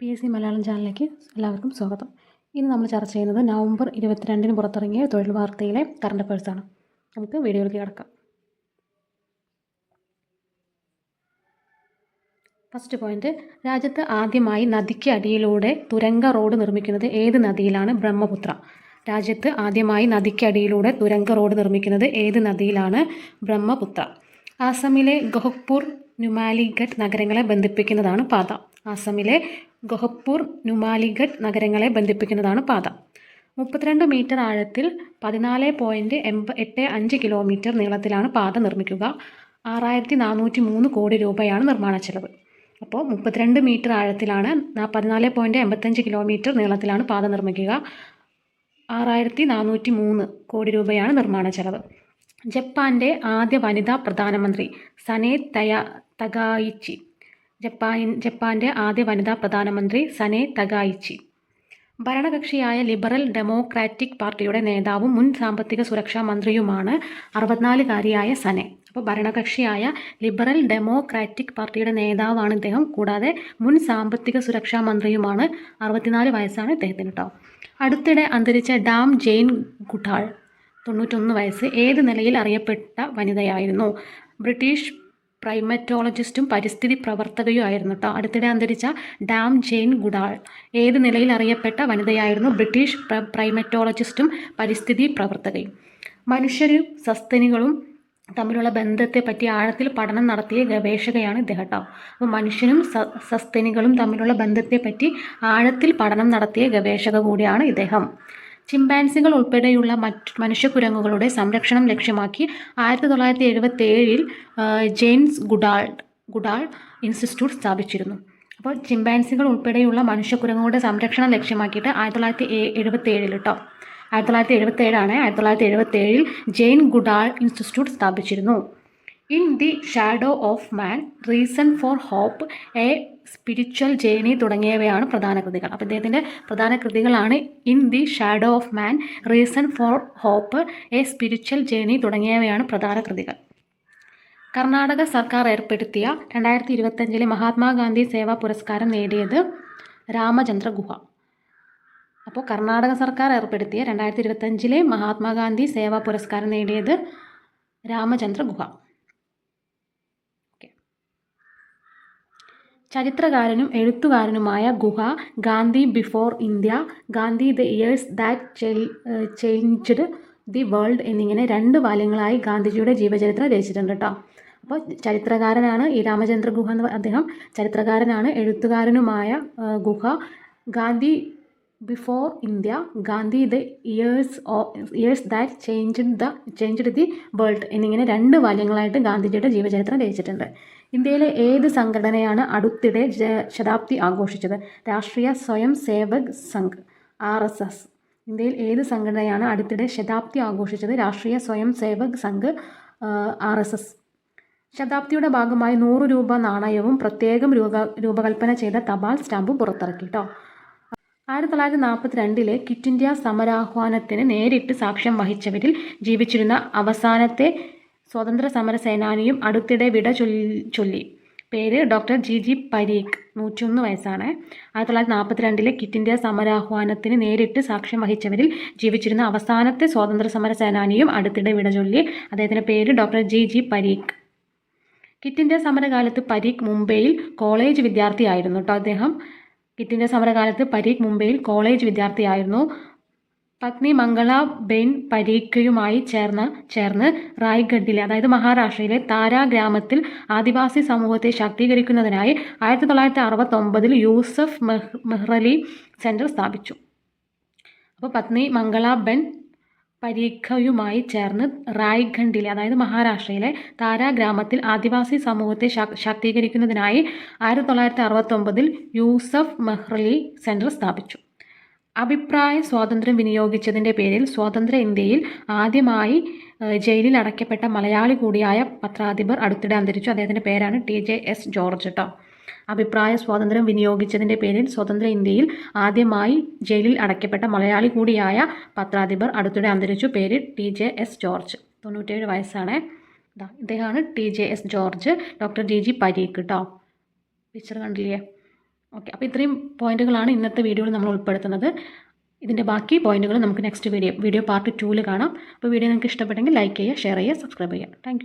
P S C Malayalam ചാനലിലേക്ക് എല്ലാവർക്കും സ്വാഗതം. ഇന്ന് നമ്മൾ ചർച്ച ചെയ്യുന്നത് നവംബർ ഇരുപത്തിരണ്ടിന് പുറത്തിറങ്ങിയ തൊഴിൽ വാർത്തയിലെ കറണ്ട് അഫയേഴ്സാണ് നമുക്ക് വീഡിയോയിലേക്ക് കിടക്കാം. ഫസ്റ്റ് പോയിന്റ് രാജ്യത്ത് ആദ്യമായി നദിക്ക് അടിയിലൂടെ തുരങ്ക റോഡ് നിർമ്മിക്കുന്നത് ഏത് നദിയിലാണ് ബ്രഹ്മപുത്ര? രാജ്യത്ത് ആദ്യമായി നദിക്കടിയിലൂടെ തുരങ്ക റോഡ് നിർമ്മിക്കുന്നത് ഏത് നദിയിലാണ് ബ്രഹ്മപുത്ര? ആസാമിലെ ഗോഹ്പൂർ നുമാലിഗഡ് നഗരങ്ങളെ ബന്ധിപ്പിക്കുന്നതാണ് പാത. ആസമിലെ ഗൊഹപ്പൂർ നുമാലിഗഡ് നഗരങ്ങളെ ബന്ധിപ്പിക്കുന്നതാണ് പാത. മുപ്പത്തിരണ്ട് മീറ്റർ ആഴത്തിൽ പതിനാല് പോയിന്റ് എൺപ എട്ട് അഞ്ച് കിലോമീറ്റർ നീളത്തിലാണ് പാത നിർമ്മിക്കുക. ആറായിരത്തി നാനൂറ്റി മൂന്ന് കോടി രൂപയാണ് നിർമ്മാണ ചെലവ്. അപ്പോൾ മുപ്പത്തിരണ്ട് മീറ്റർ ആഴത്തിലാണ് പതിനാല് പോയിന്റ് എൺപത്തഞ്ച് കിലോമീറ്റർ നീളത്തിലാണ് പാത നിർമ്മിക്കുക. ആറായിരത്തി നാനൂറ്റി മൂന്ന് കോടി രൂപയാണ് നിർമ്മാണ ചെലവ്. ജപ്പാന്റെ ആദ്യ വനിതാ പ്രധാനമന്ത്രി സനേ തയ തകായിച്ചി ജപ്പാൻ ജപ്പാന്റെ ആദ്യ വനിതാ പ്രധാനമന്ത്രി സനെ തകായിച്ചി ഭരണകക്ഷിയായ ലിബറൽ ഡെമോക്രാറ്റിക് പാർട്ടിയുടെ നേതാവും മുൻ സാമ്പത്തിക സുരക്ഷാ മന്ത്രിയുമാണ് അറുപത്തിനാലുകാരിയായ സനെ. അപ്പോൾ ഭരണകക്ഷിയായ ലിബറൽ ഡെമോക്രാറ്റിക് പാർട്ടിയുടെ നേതാവാണ് ഇദ്ദേഹം. കൂടാതെ മുൻ സാമ്പത്തിക സുരക്ഷാ മന്ത്രിയുമാണ് അറുപത്തിനാല് വയസ്സാണ് ഇദ്ദേഹത്തിന് കേട്ടോ. അടുത്തിടെ അന്തരിച്ച ഡാം ജെയിൻ ഗുഠാൾ തൊണ്ണൂറ്റൊന്ന് വയസ്സ് ഏത് നിലയിൽ അറിയപ്പെട്ട വനിതയായിരുന്നു. ബ്രിട്ടീഷ് പ്രൈമറ്റോളജിസ്റ്റും പരിസ്ഥിതി പ്രവർത്തകയും ആയിരുന്നു കേട്ടോ അടുത്തിടെ അന്തരിച്ച ഡാം ജെയിൻ ഗുഡാൾ. ഏത് നിലയിൽ അറിയപ്പെട്ട വനിതയായിരുന്നു ബ്രിട്ടീഷ് പ്ര പ്രൈമറ്റോളജിസ്റ്റും പരിസ്ഥിതി പ്രവർത്തകയും. മനുഷ്യരും സസ്തനികളും തമ്മിലുള്ള ബന്ധത്തെ പറ്റി ആഴത്തിൽ പഠനം നടത്തിയ ഗവേഷകയാണ് ഇദ്ദേഹം കേട്ടോ അപ്പോൾ മനുഷ്യനും സസ്തനികളും തമ്മിലുള്ള ബന്ധത്തെ പറ്റി ആഴത്തിൽ പഠനം നടത്തിയ ഗവേഷക കൂടിയാണ് ഇദ്ദേഹം. ചിമ്പാൻസികൾ ഉൾപ്പെടെയുള്ള മറ്റ് മനുഷ്യക്കുരങ്ങുകളുടെ സംരക്ഷണം ലക്ഷ്യമാക്കി ആയിരത്തി തൊള്ളായിരത്തി എഴുപത്തി ഏഴിൽ ജെയിംസ് ഗുഡാൾ ഗുഡാൾ ഇൻസ്റ്റിറ്റ്യൂട്ട് സ്ഥാപിച്ചിരുന്നു. അപ്പോൾ ചിമ്പാൻസികൾ ഉൾപ്പെടെയുള്ള മനുഷ്യക്കുരങ്ങുകളുടെ സംരക്ഷണം ലക്ഷ്യമാക്കിയിട്ട് ആയിരത്തി തൊള്ളായിരത്തി എഴുപത്തി ഏഴിൽ കേട്ടോ ആയിരത്തി തൊള്ളായിരത്തി എഴുപത്തി ഏഴാണ് ആയിരത്തി തൊള്ളായിരത്തി എഴുപത്തി ഏഴിൽ ജെയിൻ ഗുഡാൾ ഇൻസ്റ്റിറ്റ്യൂട്ട് സ്ഥാപിച്ചിരുന്നു. In the shadow of man reason for hope a spiritual journey തുടങ്ങിയവയാണ് പ്രധാന കൃതികൾ. അപ്പോൾ ഇദ്ദേഹത്തിന്റെ പ്രധാന കൃതികളാണ് in the shadow of man reason for hope a spiritual journey തുടങ്ങിയവയാണ് പ്രധാന കൃതികൾ. കർണാടക സർക്കാർ ഏർപ്പെടുത്തിയ രണ്ടായിരത്തി ഇരുപത്തഞ്ചിലെ മഹാത്മാഗാന്ധി സേവാ പുരസ്കാരം നേടിയത് രാമചന്ദ്ര ഗുഹ. അപ്പോൾ കർണാടക സർക്കാർ ഏർപ്പെടുത്തിയ രണ്ടായിരത്തി ഇരുപത്തഞ്ചിലെ മഹാത്മാഗാന്ധി സേവാ പുരസ്കാരം നേടിയത് രാമചന്ദ്ര ഗുഹ. ചരിത്രകാരനും എഴുത്തുകാരനുമായ Guha Gandhi before India Gandhi the years that changed the world എന്നിങ്ങനെ രണ്ട് വാല്യങ്ങളായി ഗാന്ധിജിയുടെ ജീവചരിത്രം രചിച്ചിട്ടുണ്ട് കേട്ടോ. അപ്പോൾ ചരിത്രകാരനാണ് ഈ രാമചന്ദ്ര ഗുഹ എന്ന് അദ്ദേഹം ചരിത്രകാരനാണ് എഴുത്തുകാരനുമായ Guha Gandhi before India Gandhi the years years that changed the changed the world എന്നിങ്ങനെ രണ്ട് വാല്യങ്ങളായിട്ട് ഗാന്ധിജിയുടെ ജീവചരിത്രം രചിച്ചിട്ടുണ്ട്. ഇന്ത്യയിലെ ഏത് സംഘടനയാണ് അടുത്തിടെ ശതാബ്ദി ആഘോഷിച്ചത്? Rashtriya Swayam Sevak Sangh R S S. ഇന്ത്യയിൽ ഏത് സംഘടനയാണ് അടുത്തിടെ ശതാബ്ദി ആഘോഷിച്ചത്? Rashtriya Swayam Sevak Sangh R S S. ശതാബ്ദിയുടെ ഭാഗമായി നൂറ് രൂപ നാണയവും പ്രത്യേകം രൂപ രൂപകൽപ്പന ചെയ്ത തപാൽ സ്റ്റാമ്പും പുറത്തിറക്കി കേട്ടോ ആയിരത്തി തൊള്ളായിരത്തി നാൽപ്പത്തി രണ്ടിലെ ക്വിറ്റ് ഇന്ത്യ സമരാഹ്വാനത്തിന് നേരിട്ട് സാക്ഷ്യം വഹിച്ചവരിൽ ജീവിച്ചിരുന്ന അവസാനത്തെ സ്വാതന്ത്ര്യ സമര സേനാനിയും അടുത്തിടെ വിട ചൊല്ലി ചൊല്ലി. പേര് ഡോക്ടർ ജി ജി പരീഖ്. നൂറ്റിയൊന്ന് വയസ്സാണ്. ആയിരത്തി തൊള്ളായിരത്തി നാൽപ്പത്തി രണ്ടിലെ ക്വിറ്റ് ഇന്ത്യ സമരാഹ്വാനത്തിന് നേരിട്ട് സാക്ഷ്യം വഹിച്ചവരിൽ ജീവിച്ചിരുന്ന അവസാനത്തെ സ്വാതന്ത്ര്യ സമര സേനാനിയും അടുത്തിടെ വിട ചൊല്ലി. അദ്ദേഹത്തിന്റെ പേര് doctor G G Parikh. Quit India സമരകാലത്ത് Parikh മുംബൈയിൽ കോളേജ് വിദ്യാർത്ഥിയായിരുന്നു കേട്ടോ അദ്ദേഹം. കിറ്റ് ഇന്ത്യ സമരകാലത്ത് പരീഖ് മുംബൈയിൽ കോളേജ് വിദ്യാർത്ഥിയായിരുന്നു. പത്നി മംഗള ബെൻ പരീക്കയുമായി ചേർന്ന് ചേർന്ന് റായ്ഗഡിലെ അതായത് മഹാരാഷ്ട്രയിലെ താരാ ഗ്രാമത്തിൽ ആദിവാസി സമൂഹത്തെ ശാക്തീകരിക്കുന്നതിനായി ആയിരത്തി തൊള്ളായിരത്തി അറുപത്തൊമ്പതിൽ യൂസഫ് മെഹ് മെഹ്റലി സെന്റർ സ്ഥാപിച്ചു. അപ്പോൾ പത്നി മംഗള ബെൻ പരീഖയുമായി ചേർന്ന് റായ്ഖണ്ഡിലെ അതായത് മഹാരാഷ്ട്രയിലെ താരാ ഗ്രാമത്തിൽ ആദിവാസി സമൂഹത്തെ ശാക്തീകരിക്കുന്നതിനായി ആയിരത്തി തൊള്ളായിരത്തി യൂസഫ് മെഹ്റലി സെന്റർ സ്ഥാപിച്ചു. അഭിപ്രായ സ്വാതന്ത്ര്യം വിനിയോഗിച്ചതിന്റെ പേരിൽ സ്വതന്ത്ര ഇന്ത്യയിൽ ആദ്യമായി ജയിലിൽ അടയ്ക്കപ്പെട്ട മലയാളി കൂടിയായ പത്രാധിപർ അടുത്തിടെ അന്തരിച്ചു. അദ്ദേഹത്തിന്റെ പേരാണ് ടി ജെ എസ് ജോർജ് കേട്ടോ അഭിപ്രായ സ്വാതന്ത്ര്യം വിനിയോഗിച്ചതിന്റെ പേരിൽ സ്വതന്ത്ര ഇന്ത്യയിൽ ആദ്യമായി ജയിലിൽ അടയ്ക്കപ്പെട്ട മലയാളി കൂടിയായ പത്രാധിപർ അടുത്തിടെ അന്തരിച്ചു. പേര് ടി ജെ എസ് ജോർജ്. തൊണ്ണൂറ്റേഴ് വയസ്സാണ്. ഇദ്ദേഹമാണ് T J S George. Doctor G G Parikh കേട്ടോ പിക്ചർ കണ്ടില്ലേ? ഓക്കെ അപ്പോൾ ഇത്രയും പോയിന്റുകളാണ് ഇന്നത്തെ വീഡിയോയിൽ നമ്മൾ ഉൾപ്പെടുത്തുന്നത്. ഇതിന്റെ ബാക്കി പോയിന്റുകൾ നമുക്ക് നെക്സ്റ്റ് വീഡിയോ വീഡിയോ പാർട്ട് ടൂവിൽ കാണാം. അപ്പോൾ വീഡിയോ നിങ്ങൾക്ക് ഇഷ്ടപ്പെട്ടെങ്കിൽ ലൈക്ക് ചെയ്യുക ഷെയർ ചെയ്യുക സബ്സ്ക്രൈബ് ചെയ്യുക. താങ്ക്